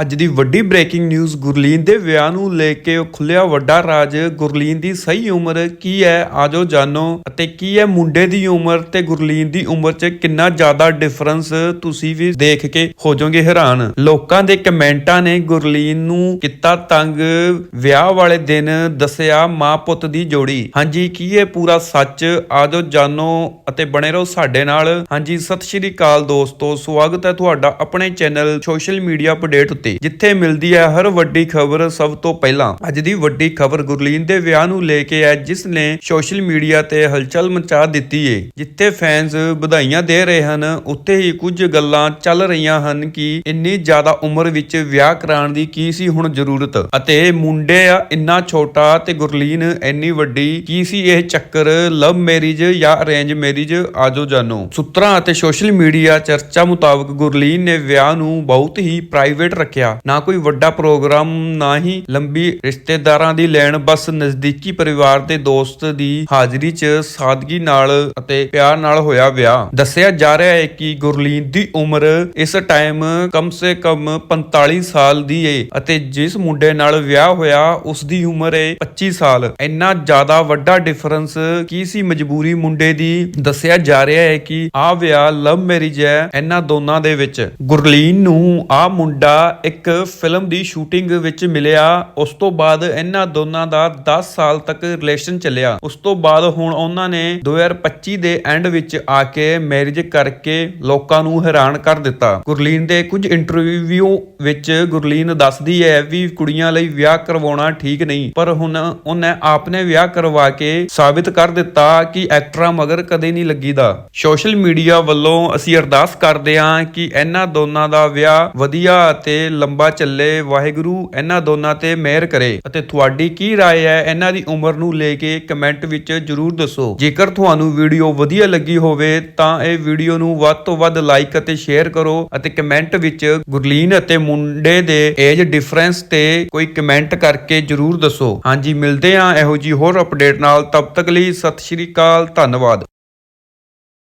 ਅੱਜ ਦੀ ਵੱਡੀ breaking news Gurleen ਦੇ ਵਿਆਹ ਨੂੰ ਲੈ ਕੇ ਖੁੱਲਿਆ ਵੱਡਾ ਰਾਜ। ਗੁਰਲੀਨ ਦੀ ਸਹੀ ਉਮਰ ਕੀ ਹੈ? ਆਜੋ ਜਾਣੋ। ਅਤੇ ਕੀ ਹੈ ਮੁੰਡੇ ਦੀ ਉਮਰ ਤੇ ਗੁਰਲੀਨ ਦੀ ਉਮਰ 'ਚ ਕਿੰਨਾ ਜ਼ਿਆਦਾ ਡਿਫਰੈਂਸ ਤੁਸੀਂ ਵੀ ਦੇਖ ਕੇ ਹੋ ਜਾਓਗੇ ਹੈਰਾਨ। ਲੋਕਾਂ ਦੇ ਕਮੈਂਟਾਂ ਨੇ ਗੁਰਲੀਨ ਨੂੰ ਕੀਤਾ ਤੰਗ। ਵਿਆਹ ਵਾਲੇ ਦਿਨ ਦੱਸਿਆ ਮਾਂ ਪੁੱਤ ਦੀ ਜੋੜੀ। ਹਾਂਜੀ, ਕੀ ਹੈ ਪੂਰਾ ਸੱਚ? ਆਜੋ ਜਾਣੋ ਅਤੇ ਬਣੇ ਰਹੋ ਸਾਡੇ ਨਾਲ। ਹਾਂਜੀ, ਸਤਿ ਸ਼੍ਰੀ ਅਕਾਲ ਦੋਸਤੋ। ਸਵਾਗਤ ਹੈ ਤੁਹਾਡਾ ਆਪਣੇ ਚੈਨਲ ਸੋਸ਼ਲ ਮੀਡੀਆ ਅਪਡੇਟ ਉੱਤੇ। ਜਿੱਥੇ ਮਿਲਦੀ ਹੈ ਹਰ ਵੱਡੀ ਖਬਰ ਸਭ ਤੋਂ ਪਹਿਲਾਂ। ਅੱਜ ਦੀ ਵੱਡੀ ਖਬਰ ਗੁਰਲੀਨ ਦੇ ਵਿਆਹ ਨੂੰ ਲੈ ਕੇ ਹੈ, ਜਿਸ ਨੇ ਸੋਸ਼ਲ ਮੀਡੀਆ ਤੇ ਹਲਚਲ ਮਚਾ ਦਿੱਤੀ ਏ। ਜਿੱਥੇ ਫੈਨਸ ਵਧਾਈਆਂ ਦੇ ਰਹੇ ਹਨ, ਉੱਥੇ ਹੀ ਕੁਝ ਗੱਲਾਂ ਚੱਲ ਰਹੀਆਂ ਹਨ ਕਿ ਇੰਨੀ ਜ਼ਿਆਦਾ ਉਮਰ ਵਿੱਚ ਵਿਆਹ ਕਰਾਉਣ ਦੀ ਕੀ ਸੀ ਹੁਣ ਜ਼ਰੂਰਤ? ਅਤੇ ਮੁੰਡੇ ਆ ਇੰਨਾ ਛੋਟਾ ਤੇ ਗੁਰਲੀਨ ਇੰਨੀ ਵੱਡੀ, ਕੀ ਸੀ ਇਹ ਚੱਕਰ? ਲਵ ਮੈਰਿਜ ਜਾਂ ਅਰੇਂਜ ਮੈਰਿਜ? ਆਜੋ ਜਾਨੋ ਸੂਤਰਾਂ ਅਤੇ ਸੋਸ਼ਲ ਮੀਡੀਆ ਚਰਚਾ ਮੁਤਾਬਕ ਗੁਰਲੀਨ ਨੇ ਵਿਆਹ ਨੂੰ ਬਹੁਤ ਹੀ ਪ੍ਰਾਈਵੇਟ ਰੱਖਿਆ। ਨਾ ਕੋਈ ਵੱਡਾ ਪ੍ਰੋਗਰਾਮ, ਨਾ ਹੀ ਲੰਬੀ ਰਿਸ਼ਤੇਦਾਰਾਂ ਦੀ ਲੈਣ ਬਸ ਨਜ਼ਦੀਕੀ ਪਰਿਵਾਰ ਤੇ ਦੋਸਤ ਦੀ ਹਾਜ਼ਰੀ 'ਚ ਸਾਦਗੀ ਨਾਲ ਅਤੇ ਪਿਆਰ ਨਾਲ ਹੋਇਆ ਵਿਆਹ। ਦੱਸਿਆ ਜਾ ਰਿਹਾ ਹੈ ਕਿ ਗੁਰਲੀਨ ਦੀ ਉਮਰ ਇਸ ਟਾਈਮ ਕਮ ਸੇ ਕਮ 45 ਸਾਲ ਦੀ ਏ ਅਤੇ ਜਿਸ ਮੁੰਡੇ ਨਾਲ ਵਿਆਹ ਹੋਇਆ, ਉਸ ਦੀ ਉਮਰ ਏ 25 ਸਾਲ। ਇੰਨਾ ਜ਼ਿਆਦਾ ਵੱਡਾ ਡਿਫਰੈਂਸ ਕੀ ਸੀ ਮਜਬੂਰੀ ਮੁੰਡੇ ਦੀ? ਦੱਸਿਆ ਜਾ ਰਿਹਾ ਹੈ ਕਿ ਆਹ ਵਿਆਹ ਲਵ ਮੈਰਿਜ ਹੈ ਇਹਨਾਂ ਦੋਨਾਂ ਦੇ ਵਿੱਚ। ਗੁਰਲੀਨ ਨੂੰ ਆਹ ਮੁੰਡਾ ਇੱਕ ਫਿਲਮ ਦੀ ਸ਼ੂਟਿੰਗ ਵਿੱਚ ਮਿਲਿਆ, ਉਸ ਤੋਂ ਬਾਅਦ ਇਹਨਾਂ ਦੋਨਾਂ ਦਾ 10 ਸਾਲ ਤੱਕ ਰਿਲੇਸ਼ਨ ਚੱਲਿਆ। ਉਸ ਤੋਂ ਬਾਅਦ ਹੁਣ ਉਹਨਾਂ ਨੇ 2025 ਦੇ ਐਂਡ ਵਿੱਚ ਆ ਕੇ ਮੈਰਿਜ ਕਰਕੇ ਲੋਕਾਂ ਨੂੰ ਹੈਰਾਨ ਕਰ ਦਿੱਤਾ। ਗੁਰਲੀਨ ਦੇ ਕੁਝ ਇੰਟਰਵਿਊ ਵਿੱਚ ਗੁਰਲੀਨ ਦੱਸਦੀ ਹੈ ਵੀ ਕੁੜੀਆਂ ਲਈ ਵਿਆਹ ਕਰਵਾਉਣਾ ਠੀਕ ਨਹੀਂ, ਪਰ ਹੁਣ ਉਹਨੇ ਆਪਨੇ ਵਿਆਹ ਕਰਵਾ ਕੇ ਸਾਬਿਤ ਕਰ ਦਿੱਤਾ ਕਿ ਐਕਟਰਾਂ ਮਗਰ ਕਦੇ ਨਹੀਂ ਲੱਗੀਦਾ। ਸੋਸ਼ਲ ਮੀਡੀਆ ਵੱਲੋਂ ਅਸੀਂ ਅਰਦਾਸ ਕਰਦੇ ਹਾਂ ਕਿ ਇਹਨਾਂ ਦੋਨਾਂ ਦਾ ਵਿਆਹ ਵਧੀਆ ਅਤੇ ਲੰਬਾ ਚੱਲੇ ਵਾਹਿਗੁਰੂ ਇਹਨਾਂ ਦੋਨਾਂ ਤੇ ਮਿਹਰ ਕਰੇ ਅਤੇ ਤੁਹਾਡੀ ਕੀ رائے ਹੈ ਇਹਨਾਂ ਦੀ ਉਮਰ ਨੂੰ ਲੈ ਕੇ ਕਮੈਂਟ ਵਿੱਚ ਜਰੂਰ ਦੱਸੋ ਜੇਕਰ ਤੁਹਾਨੂੰ ਵੀਡੀਓ ਵਧੀਆ ਲੱਗੀ ਹੋਵੇ ਤਾਂ ਇਹ ਵੀਡੀਓ ਨੂੰ ਵੱਧ ਤੋਂ ਵੱਧ ਲਾਈਕ ਅਤੇ ਸ਼ੇਅਰ ਕਰੋ ਅਤੇ ਕਮੈਂਟ ਵਿੱਚ ਗੁਰਲੀਨ ਅਤੇ ਮੁੰਡੇ ਦੇ ਏਜ ਡਿਫਰੈਂਸ ਤੇ ਕੋਈ ਕਮੈਂਟ ਕਰਕੇ ਜਰੂਰ ਦੱਸੋ ਹਾਂਜੀ ਮਿਲਦੇ ਹਾਂ ਇਹੋ ਜੀ ਹੋਰ ਅਪਡੇਟ ਨਾਲ ਤਬ ਤੱਕ ਲਈ ਸਤਿ ਸ਼੍ਰੀ ਅਕਾਲ ਧੰਨਵਾਦ